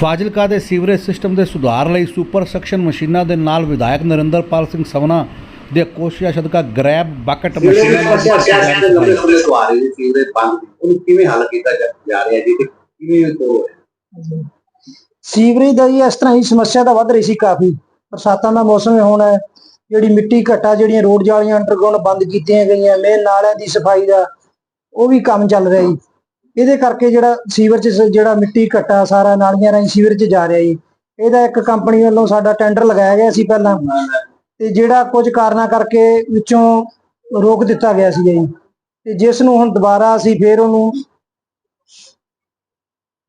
ਫਾਜ਼ਿਲਕਾ ਦੇ sewerage system ਦੇ ਸੁਧਾਰ ਲਈ ਸੁਪਰ ਸਕਸ਼ਨ ਮਸ਼ੀਨਾਂ ਦੇ ਨਾਲ ਵਿਧਾਇਕ ਨਰਿੰਦਰਪਾਲ ਸਿੰਘ ਸਵਨਾ ਦੇ ਕੋਸ਼ਿਸ਼ਾਂ ਸਦਕਾ ਗ੍ਰੈਬ ਬਕਟ ਮਸ਼ੀਨਾਂ ਨਾਲ ਦੇ ਸੀਵਰੇਜ ਬੰਦ ਉਹਨੂੰ ਕਿਵੇਂ ਹੱਲ ਕੀਤਾ ਜਾ ਰਿਹਾ ਜੀ ਤੇ ਕਿਵੇਂ ਤੋਂ ਸੀਵਰੇਜ ਦਾ ਜੀ ਇਸ ਤਰ੍ਹਾਂ ਹੀ ਸਮੱਸਿਆ ਤਾਂ ਵੱਧ ਰਹੀ ਸੀ ਕਾਫੀ। ਬਰਸਾਤਾਂ ਦਾ ਮੌਸਮ ਹੁਣ ਹੈ। ਜਿਹੜੀ ਮਿੱਟੀ ਘਟਾ ਜਿਹੜੀਆਂ ਰੋਡ ਜਾਲੀਆਂ ਅੰਡਰਗਰਾਉਂਡ ਬੰਦ ਕੀਤੀਆਂ ਗਈਆਂ ਮੇਨ ਨਾਲਿਆਂ ਦੀ ਸਫ਼ਾਈ ਦਾ ਉਹ ਵੀ ਕੰਮ ਚੱਲ ਰਿਹਾ ਜੀ। ਇਹਦੇ ਕਰਕੇ ਜਿਹੜਾ ਸੀਵਰ ਚ ਜਿਹੜਾ ਮਿੱਟੀ ਘਟਾ ਸਾਰਾ ਨਾਲੀਆਂ ਰਾਹੀਂ ਸੀਵਰ ਚ ਜਾ ਰਿਹਾ ਜੀ। ਇਹਦਾ ਇੱਕ ਕੰਪਨੀ ਵੱਲੋਂ ਸਾਡਾ ਟੈਂਡਰ ਲਗਾਇਆ ਗਿਆ ਸੀ ਪਹਿਲਾਂ। ਤੇ ਜਿਹੜਾ ਕੁਝ ਕਾਰਨਾਂ ਕਰਕੇ ਵਿੱਚੋਂ ਰੋਕ ਦਿੱਤਾ ਗਿਆ ਸੀ ਜੀ। ਤੇ ਜਿਸ ਨੂੰ ਹੁਣ ਦੁਬਾਰਾ ਅਸੀਂ ਫੇਰ ਉਹਨੂੰ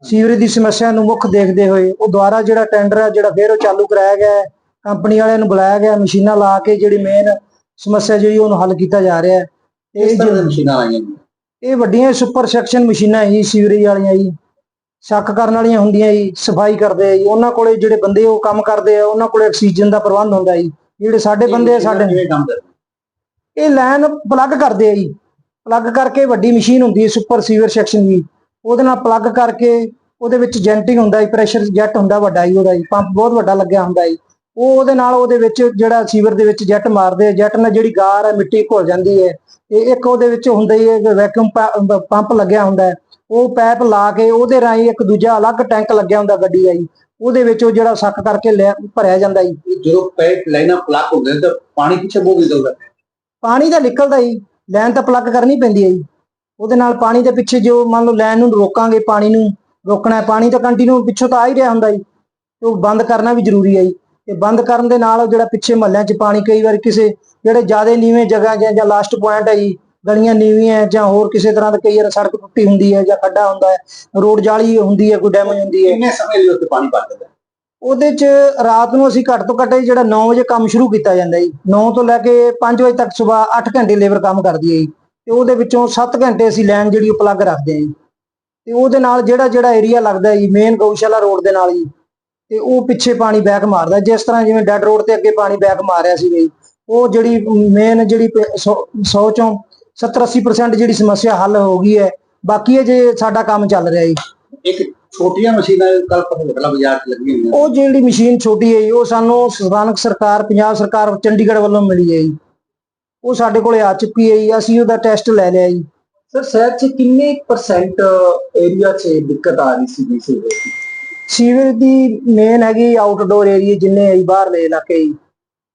ਸੀਵਰੇਜ ਦੀ ਸਮੱਸਿਆ ਨੂੰ ਮੁੱਖ ਦੇਖਦੇ ਹੋਏ ਉਹ ਦੁਆਰਾ ਜਿਹੜਾ ਟੈਂਡਰ ਹੈ ਜਿਹੜਾ ਫੇਰ ਉਹ ਚਾਲੂ ਕਰਾਇਆ ਗਿਆ ਕੰਪਨੀ ਵਾਲਿਆਂ ਨੂੰ ਬੁਲਾਇਆ ਗਿਆ ਮਸ਼ੀਨਾਂ ਲਾ ਕੇ ਜਿਹੜੀ ਮੇਨ ਸਮੱਸਿਆ ਜਿਹੜੀ ਉਹਨੂੰ ਹੱਲ ਕੀਤਾ ਜਾ ਰਿਹਾ ਹੈ। ਇਸ ਇਹ ਮਸ਼ੀਨਾਂ ਆਈਆਂ ਇਹ ਵੱਡੀਆਂ ਸੁਪਰ ਸੈਕਸ਼ਨ ਮਸ਼ੀਨਾਂ ਹੀ ਸੀਵਰੇਜ ਵਾਲੀਆਂ ਜੀ ਸ਼ੱਕ ਕਰਨ ਵਾਲੀਆਂ ਹੁੰਦੀਆਂ ਜੀ ਸਫ਼ਾਈ ਕਰਦੇ ਆ ਜੀ ਉਹਨਾਂ ਕੋਲੇ ਜਿਹੜੇ ਬੰਦੇ ਉਹ ਕੰਮ ਕਰਦੇ ਆ ਉਹਨਾਂ ਕੋਲੇ ਆਕਸੀਜਨ ਦਾ ਪ੍ਰਬੰਧ ਹੁੰਦਾ ਜੀ ਜਿਹੜੇ ਸਾਡੇ ਬੰਦੇ ਆ ਸਾਡੇ ਇਹ ਲਾਈਨ ਪਲੱਗ ਕਰਦੇ ਆ ਜੀ ਪਲੱਗ ਕਰਕੇ ਵੱਡੀ ਮਸ਼ੀਨ ਹੁੰਦੀ ਹੈ ਸੁਪਰ ਸੀਵਰ ਸੈਕਸ਼ਨ ਦੀ ਉਹਦੇ ਨਾਲ ਪਲੱਗ ਕਰਕੇ ਉਹਦੇ ਵਿੱਚ ਜੈਂਟਿੰਗ ਹੁੰਦਾ ਜੀ ਪ੍ਰੈਸ਼ਰ ਜੈਟ ਹੁੰਦਾ ਵੱਡਾ ਜੀ ਉਹਦਾ ਜੀ ਪੰਪ ਬਹੁਤ ਵੱਡਾ ਲੱਗਿਆ ਹੁੰਦਾ ਜੀ ਉਹ ਉਹਦੇ ਨਾਲ ਉਹਦੇ ਵਿੱਚ ਜਿਹੜਾ ਸੀਵਰ ਦੇ ਵਿੱਚ ਜੈਟ ਮਾਰਦੇ ਆ ਜੈਟ ਨਾਲ ਜਿਹੜੀ ਗਾਰ ਹੈ ਮਿੱਟੀ ਘੁਲ ਜਾਂਦੀ ਹੈ ਤੇ ਇੱਕ ਉਹਦੇ ਵਿੱਚ ਹੁੰਦਾ ਹੀ ਹੈ ਵੈਕਿਊਮ ਪੰਪ ਲੱਗਿਆ ਹੁੰਦਾ ਉਹ ਪੈਪ ਲਾ ਕੇ ਉਹਦੇ ਰਾਹੀਂ ਇੱਕ ਦੂਜਾ ਅਲੱਗ ਟੈਂਕ ਲੱਗਿਆ ਹੁੰਦਾ ਗੱਡੀ ਦਾ ਜੀ ਉਹਦੇ ਵਿੱਚ ਉਹ ਜਿਹੜਾ ਸੱਕ ਕਰਕੇ ਲੈ- ਭਰਿਆ ਜਾਂਦਾ ਜੀ ਇਹ ਜਦੋਂ ਪਾਈਪ ਲਾਈਨਾਂ ਪਲੱਗ ਹੁੰਦੇ ਤਾਂ ਪਾਣੀ ਪਿੱਛੇ ਬਹੁਤ ਨਿਕਲਦਾ। ਪਾਣੀ ਤਾਂ ਨਿਕਲਦਾ ਹੀ ਲਾਈਨ ਤਾਂ ਪਲੱਗ ਕਰਨੀ ਪੈਂਦੀ ਹੈ ਜੀ ਉਹਦੇ ਨਾਲ ਪਾਣੀ ਦੇ ਪਿੱਛੇ ਜੋ ਮੰਨ ਲਓ ਲਾਈਨ ਨੂੰ ਰੋਕਾਂਗੇ ਪਾਣੀ ਨੂੰ ਰੋਕਣਾ ਪਾਣੀ ਤਾਂ ਕੰਟੀਨਿਊ ਪਿੱਛੋਂ ਤਾਂ ਆ ਹੀ ਰਿਹਾ ਹੁੰਦਾ ਜੀ ਉਹ ਬੰਦ ਕਰਨਾ ਵੀ ਜ਼ਰੂਰੀ ਹੈ ਜੀ ਤੇ ਬੰਦ ਕਰਨ ਦੇ ਨਾਲ ਜਿਹੜਾ ਪਿੱਛੇ ਮਹੱਲਿਆਂ 'ਚ ਪਾਣੀ ਕਈ ਵਾਰ ਕਿਸੇ ਜਿਹੜੇ ਜ਼ਿਆਦਾ ਨੀਵੇਂ ਜਗ੍ਹਾ ਜਾਂ ਜਾਂ ਲਾਸਟ ਪੁਆਇੰਟ ਹੈ ਜੀ ਗਲੀਆਂ ਨੀਵੀਆਂ ਜਾਂ ਹੋਰ ਕਿਸੇ ਤਰ੍ਹਾਂ ਦਾ ਕਈ ਵਾਰ ਸੜਕ ਟੁੱਟੀ ਹੁੰਦੀ ਹੈ ਜਾਂ ਖੱਡਾ ਹੁੰਦਾ ਹੈ ਰੋਡ ਜਾਲੀ ਹੁੰਦੀ ਹੈ ਕੋਈ ਡੈਮੇਜ ਹੁੰਦੀ ਹੈ। ਕਿੰਨੇ ਸਮੇਂ ਲਈ ਉੱਥੇ ਪਾਣੀ ਭਰ ਜਾਂਦਾ ਉਹਦੇ 'ਚ ਰਾਤ ਨੂੰ ਅਸੀਂ ਘੱਟ ਤੋਂ ਘੱਟ ਜਿਹੜਾ 9 ਵਜੇ ਕੰਮ ਸ਼ੁਰੂ ਕੀਤਾ ਜਾਂਦਾ ਜੀ। 9 ਤੋਂ ਲੈ ਕੇ 5 ਵਜੇ ਤੱਕ ਸਵੇਰ 8 ਘੰਟੇ ਲੇਬਰ ਕੰਮ ਕਰਦੀ ਹੈ ਜੀ। ਤੇ ਉਹਦੇ ਵਿੱਚੋਂ 7 ਘੰਟੇ ਅਸੀਂ ਲਾਈਨ ਜਿਹੜੀ ਉਹ ਪਲੱਗ ਰੱਖਦੇ ਹਾਂ ਜੀ। ਤੇ ਉਹਦੇ ਨਾਲ ਜਿਹੜਾ ਜਿਹੜਾ ਏਰੀਆ ਲੱਗਦਾ ਜੀ ਮੇਨ ਗਊਸ਼ਾਲਾ ਰੋਡ ਦੇ ਨਾਲ ਜੀ ਤੇ ਉਹ ਪਿੱਛੇ ਪਾਣੀ ਬੈਕ ਮਾਰਦਾ ਜਿਸ ਤਰ੍ਹਾਂ ਜਿਵੇਂ ਡੈਡ ਰੋਡ ਤੇ ਅੱਗੇ ਪਾਣੀ ਬੈਕ ਮਾਰਿਆ ਸੀ ਜੀ ਉਹ ਜਿਹੜੀ ਮੇਨ ਜਿਹੜੀ 100 ਚੋਂ 70 80% ਜਿਹੜੀ ਸਮੱਸਿਆ ਹੱਲ ਹੋ ਗਈ ਹੈ ਬਾਕੀ ਇਹ ਜੇ ਸਾਡਾ ਕੰਮ ਚੱਲ ਰਿਹਾ ਜੀ। ਇੱਕ ਛੋਟੀਆਂ ਮਸ਼ੀਨਾਂ ਕੱਲ ਪਟਲਾ ਬਾਜ਼ਾਰ 'ਚ ਲੱਗੀਆਂ ਹੋਈਆਂ। ਉਹ ਜਿਹੜੀ ਮਸ਼ੀਨ ਛੋਟੀ ਹੈ ਜੀ, ਉਹ ਸਾਨੂੰ ਸਥਾਨਕ ਸਰਕਾਰ ਪੰਜਾਬ ਸਰਕਾਰ ਚੰਡੀਗੜ੍ਹ ਵੱਲੋਂ ਮਿਲੀ ਹੈ ਜੀ। ਉਹ ਸਾਡੇ ਕੋਲੇ ਆ ਚੁੱਕੀ ਹੈ ਜੀ ਅਸੀਂ ਉਹਦਾ ਟੈਸਟ ਲੈ ਲਿਆ ਜੀ। ਸਰ ਸ਼ਹਿਰ 'ਚ ਕਿੰਨੇ ਪਰਸੈਂਟ ਏਰੀਆ 'ਚ ਦਿੱਕਤ ਆ ਰਹੀ ਸੀ ਸੀਵਰੇਜ ਦੀ? ਸੀਵਰੇਜ ਦੀ ਮੇਨ ਹੈਗੀ ਆਊਟਡੋਰ ਏਰੀਆ ਜਿੰਨੇ ਹੈ ਜੀ ਬਾਹਰਲੇ ਇਲਾਕੇ ਜੀ।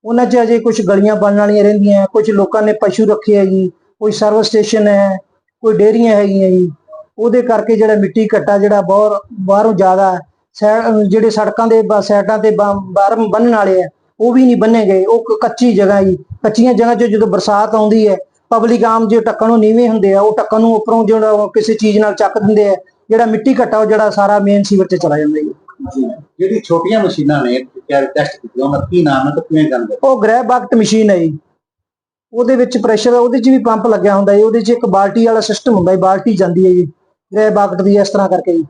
ਉਹਨਾਂ 'ਚ ਅਜੇ ਕੁਝ ਗਲੀਆਂ ਬਣਨ ਵਾਲੀਆਂ ਰਹਿੰਦੀਆਂ ਕੁਝ ਲੋਕਾਂ ਨੇ ਪਸ਼ੂ ਰੱਖੇ ਹੈ ਜੀ ਕੋਈ ਸਰਵਿਸ ਸਟੇਸ਼ਨ ਹੈ ਕੋਈ ਡੇਅਰੀਆਂ ਹੈਗੀਆਂ ਜੀ। ਉਹਦੇ ਕਰਕੇ ਜਿਹੜਾ ਮਿੱਟੀ ਘੱਟਾ ਜਿਹੜਾ ਬਹੁਤ ਬਾਹਰੋਂ ਜ਼ਿਆਦਾ ਹੈ, ਸੈ- ਜਿਹੜੇ ਸੜਕਾਂ ਦੇ ਬ- ਸਾਈਡਾਂ ਤੇ ਬ- ਬਾਹਰ ਬੰਨਣ ਵਾਲੇ ਆ ਉਹ ਵੀ ਨਹੀਂ ਬੰਨੇ ਗਏ। ਉਹ ਕੱਚੀ ਜਗ੍ਹਾ ਜੀ। ਕੱਚੀਆਂ ਜਗ੍ਹਾ 'ਚ ਜਦੋਂ ਬਰਸਾਤ ਆਉਂਦੀ ਹੈ ਪਬਲਿਕ ਆਮ ਜੇ ਟੱਕਣ ਨੂੰ ਨੀਵੇਂ ਹੁੰਦੇ ਆ ਉਹ ਟੱਕਣ ਨੂੰ ਉੱਪਰੋਂ ਜਿਹੜਾ ਕਿਸੇ ਚੀਜ਼ ਨਾਲ ਚੱਕ ਦਿੰਦੇ ਆ ਜਿਹੜਾ ਮਿੱਟੀ ਘੱਟਾ ਉਹ ਜਿਹੜਾ ਸਾਰਾ ਮੇਨ ਸੀਵਰ 'ਚ ਚਲਾ ਜਾਂਦਾ ਜੀ। ਜਿਹੜੀ ਛੋਟੀਆਂ ਮਸ਼ੀਨਾਂ ਨੇ ਕਿਹੜੇ ਟੈਸਟ ਕੀਤੀਆਂ ਉਹਨਾਂ ਕੀ ਨਾਮ ਹੈ ਤੇ ਕਿਵੇਂ ਕਰਦੇ? ਉਹ ਗ੍ਰੈ ਬਕਟ ਮਸ਼ੀਨ ਹੈ ਜੀ। ਉਹਦੇ ਵਿੱਚ ਪ੍ਰੈਸ਼ਰ ਉਹਦੇ 'ਚ ਵੀ ਪੰਪ ਲੱਗਿਆ ਹੁੰਦਾ ਜੀ। ਉਹਦੇ 'ਚ ਇੱਕ ਬਾਲਟੀ ਵਾਲਾ ਸਿਸਟਮ ਹੁੰਦਾ ਜੀ ਬਾਲਟੀ ਜਾਂਦੀ ਹੈ ਜੀ। ਗ੍ਰੈ ਬਕਟ ਦੀ ਇਸ ਤਰ੍ਹਾਂ ਕਰਕੇ ਜੀ।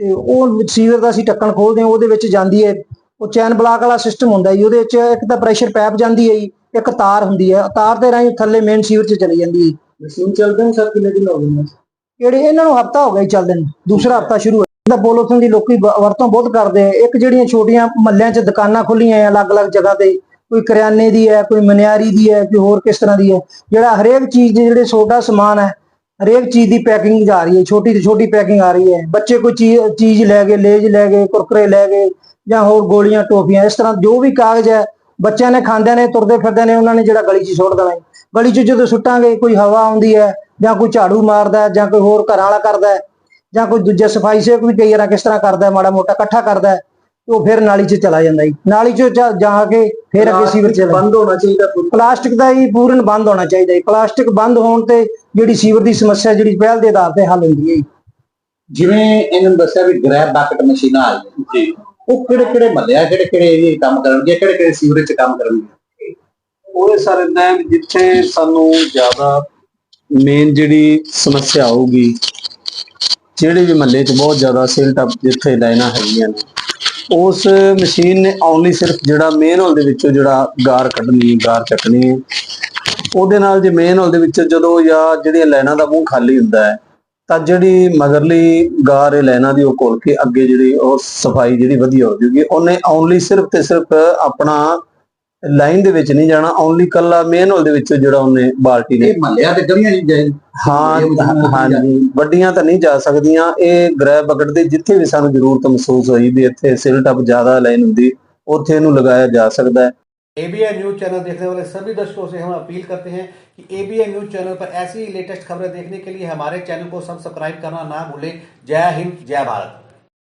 ਤੇ ਉਹ ਸੀਵਰ ਦਾ ਅਸੀਂ ਢੱਕਣ ਖੋਲਦੇ ਹਾਂ ਉਹਦੇ ਵਿੱਚ ਜਾਂਦੀ ਹੈ। ਉਹ ਚੈਨ ਬਲਾਕ ਵਾਲਾ ਸਿਸਟਮ ਹੁੰਦਾ ਜੀ। ਉਹਦੇ ਵਿੱਚ ਇੱਕ ਤਾਂ ਪ੍ਰੈਸ਼ਰ ਪੈਪ ਜਾਂਦੀ ਹੈ ਜੀ ਇੱਕ ਤਾਰ ਹੁੰਦੀ ਹੈ। ਤਾਰ ਦੇ ਰਾਹੀਂ ਥੱਲੇ ਮੇਨ ਸੀਵਰ 'ਚ ਚਲੀ ਜਾਂਦੀ ਹੈ ਮਸ਼ੀਨ ਚੱਲਦੇ ਨੂੰ ਸਰ ਕਿੰਨੇ ਦਿਨ ਹੋ ਗਏ ਨੇ? ਜਿਹੜੇ ਇਹਨਾਂ ਨੂੰ ਹਫਤਾ ਹੋ ਗਿਆ ਜੀ ਚੱਲਦੇ ਨੂੰ, ਦੂਸਰਾ ਹਫਤਾ ਸ਼ੁਰੂ ਹੋਇਆ। ਦਾ ਪੋਲੋਥੀਨ ਦੀ ਲੋਕੀ ਬ- ਵਰਤੋਂ ਬਹੁਤ ਕਰਦੇ ਆ। ਇੱਕ ਜਿਹੜੀਆਂ ਛੋਟੀਆਂ ਮਹੱਲਿਆਂ 'ਚ ਦੁਕਾਨਾਂ ਖੁੱਲੀਆਂ ਆ ਅਲੱਗ-ਅਲੱਗ ਜਗ੍ਹਾ ਤੇ, ਕੋਈ ਕਰਿਆਨੇ ਦੀ ਹੈ, ਕੋਈ ਮਨਿਆਰੀ ਦੀ ਹੈ, ਕੋਈ ਹੋਰ ਕਿਸ ਤਰ੍ਹਾਂ ਦੀ ਹੈ, ਜਿਹੜਾ ਹਰੇਕ ਚੀਜ਼ ਦੇ ਜਿਹੜੇ ਛੋਟਾ ਸਮਾਨ ਹੈ, ਹਰੇਕ ਚੀਜ਼ ਦੀ ਪੈਕਿੰਗ ਜਾ ਰਹੀ ਹੈ, ਛੋਟੀ ਤੋਂ ਛੋਟੀ ਪੈਕਿੰਗ ਆ ਰਹੀ ਹੈ। ਬੱਚੇ ਕੋਈ ਚੀਜ਼ ਚੀਜ਼ ਲੈ ਗਏ, ਲੇਜ ਲੈ ਗਏ, ਕੁਰਕਰੇ ਲੈ ਗਏ, ਜਾਂ ਹੋਰ ਗੋਲੀਆਂ, ਟੋਫੀਆਂ, ਇਸ ਤਰ੍ਹਾਂ ਜੋ ਵੀ ਕਾਗਜ਼ ਹੈ, ਬੱਚਿਆਂ ਨੇ ਖਾਂਦਿਆਂ ਨੇ, ਤੁਰਦੇ ਫਿਰਦੇ ਨੇ, ਉਹਨਾਂ ਨੇ ਜਿਹੜਾ ਗਲੀ 'ਚ ਸੁੱਟ ਦੇਣਾ ਗਲੀ 'ਚ ਜਦੋਂ ਸੁੱਟਾਂਗੇ, ਕੋਈ ਹਵਾ ਆਉਂਦੀ ਹੈ ਜਾਂ ਕੋਈ ਝਾੜੂ ਮਾਰਦਾ ਜਾਂ ਕੋਈ ਹੋਰ ਘਰਾਂ ਵਾਲਾ ਕਰਦਾ ਜਾਂ ਕੋਈ ਦੂਜਾ ਸਫ਼ਾਈ ਸੇਵਕ ਵੀ ਕਈ ਵਾਰ ਕਿਸ ਤਰ੍ਹਾਂ ਕਰਦਾ ਮਾੜਾ ਮੋਟਾ ਇਕੱਠਾ ਕਰਦਾ ਉਹ ਫਿਰ ਨਾਲੀ 'ਚ ਚਲਾ ਜਾਂਦਾ ਜੀ। ਨਾਲੀ 'ਚ ਜਾ- ਜਾ ਕੇ ਫਿਰ ਅੱਗੇ ਸੀਵਰ 'ਚ ਬੰਦ ਹੋਣਾ ਚਾਹੀਦਾ ਪੂਰੀ। ਪਲਾਸਟਿਕ ਦਾ ਹੀ ਪੂਰਨ ਬੰਦ ਹੋਣਾ ਚਾਹੀਦਾ ਹੈ ਪਲਾਸਟਿਕ ਬੰਦ ਹੋਣ ਤੇ ਜਿਹੜੀ ਸੀਵਰ ਦੀ ਸਮੱਸਿਆ ਜਿਹੜੀ ਪਹਿਲ ਦੇ ਆਧਾਰ ਤੇ ਹੱਲ ਹੁੰਦੀ ਹੈ ਜੀ। ਜਿਵੇਂ ਇਹਨਾਂ ਨੂੰ ਦੱਸਿਆ ਵੀ ਗ੍ਰੈਬ ਬਕਟ ਮਸ਼ੀਨਾਂ ਆ ਜੀ। ਉਹ ਕਿਹੜੇ ਕਿਹੜੇ ਮਹੱਲਿਆ ਕਿਹੜੇ ਕਿਹੜੇ ਏਰੀਏ ਕੰਮ ਕਰਨਗੇ ਕਿਹੜੇ ਕਿਹੜੇ ਸੀਵਰੇਜ 'ਚ ਕੰਮ ਕਰਨਗੇ ਉਹਦੇ ਸਰ ਵੀ ਜਿੱਥੇ ਸਾਨੂੰ ਜ਼ਿਆਦਾ ਮੇਨ ਜਿਹੜੀ ਸਮੱਸਿਆ ਆਊਗੀ, ਜਿਹੜੇ ਵੀ ਮਹੱਲੇ 'ਚ ਬਹੁਤ ਜ਼ਿਆਦਾ ਸੇਲ ਟੱਪ ਜਿੱਥੇ ਲਾਈਨਾਂ ਹੈਗੀਆਂ ਨੇ, ਉਸ ਮਸ਼ੀਨ ਨੇ ਓਨਲੀ ਸਿਰਫ ਜਿਹੜਾ ਮੇਨ ਹੋਲ ਦੇ ਵਿੱਚੋਂ ਜਿਹੜਾ ਗਾਰ ਕੱਢਣੀ, ਗਾਰ ਚੱਕਣੀ ਹੈ। ਉਹਦੇ ਨਾਲ ਜੇ ਮੇਨ ਹੋਲ ਦੇ ਵਿੱਚ ਜਦੋਂ ਜਾਂ ਜਿਹੜੀਆਂ ਲਾਈਨਾਂ ਦਾ ਮੂੰਹ ਖਾਲੀ ਹੁੰਦਾ ਹੈ, ਤਾਂ ਜਿਹੜੀ ਮਗਰਲੀ ਗਾਰ ਇਹ ਲੈਣਾ ਦੀ ਉਹ ਘੋਲ ਕੇ ਅੱਗੇ ਜਿਹੜੀ ਉਹ ਸਫ਼ਾਈ ਜਿਹੜੀ ਵਧੀਆ ਹੋ ਜੂਗੀ ਉਹਨੇ ਓਨਲੀ ਸਿਰਫ ਤੇ ਸਿਰਫ ਆਪਣਾ ਲਾਈਨ ਦੇ ਵਿੱਚ ਨਹੀਂ ਜਾਣਾ ਓਨਲੀ ਕੱਲਾ ਮੇਨ ਹੋਲ ਦੇ ਵਿੱਚ ਜਿਹੜਾ ਉਹਨੇ ਬਾਲਟੀ ਨੇ ਇਹ ਮਹੱਲਿਆਂ ਤੇ ਗਲੀਆਂ ਨਹੀਂ ਜਾਏ ਹਾਂ ਇਹ ਮਸ਼ੀਨਾਂ ਹਾਂਜੀ ਵੱਡੀਆਂ ਤਾਂ ਨਹੀਂ ਜਾ ਸਕਦੀਆਂ ਇਹ ਗ੍ਰਹਿ ਬਕਟ ਦੇ ਜਿੱਥੇ ਵੀ ਸਾਨੂੰ ਜ਼ਰੂਰਤ ਮਹਿਸੂਸ ਹੋਈ ਵੀ ਇੱਥੇ ਸਿਲ ਟੱਪ ਜ਼ਿਆਦਾ ਲਾਈਨ ਹੁੰਦੀ ਉੱਥੇ ਇਹਨੂੰ ਲਗਾਇਆ ਜਾ ਸਕਦਾ ਹੈ एबीएन न्यूज चैनल देखने वाले सभी दर्शकों से हम अपील करते हैं कि एबीएन न्यूज चैनल पर ऐसी ही लेटेस्ट खबरें देखने के लिए हमारे चैनल को सब्सक्राइब करना ना भूलें जय हिंद जय भारत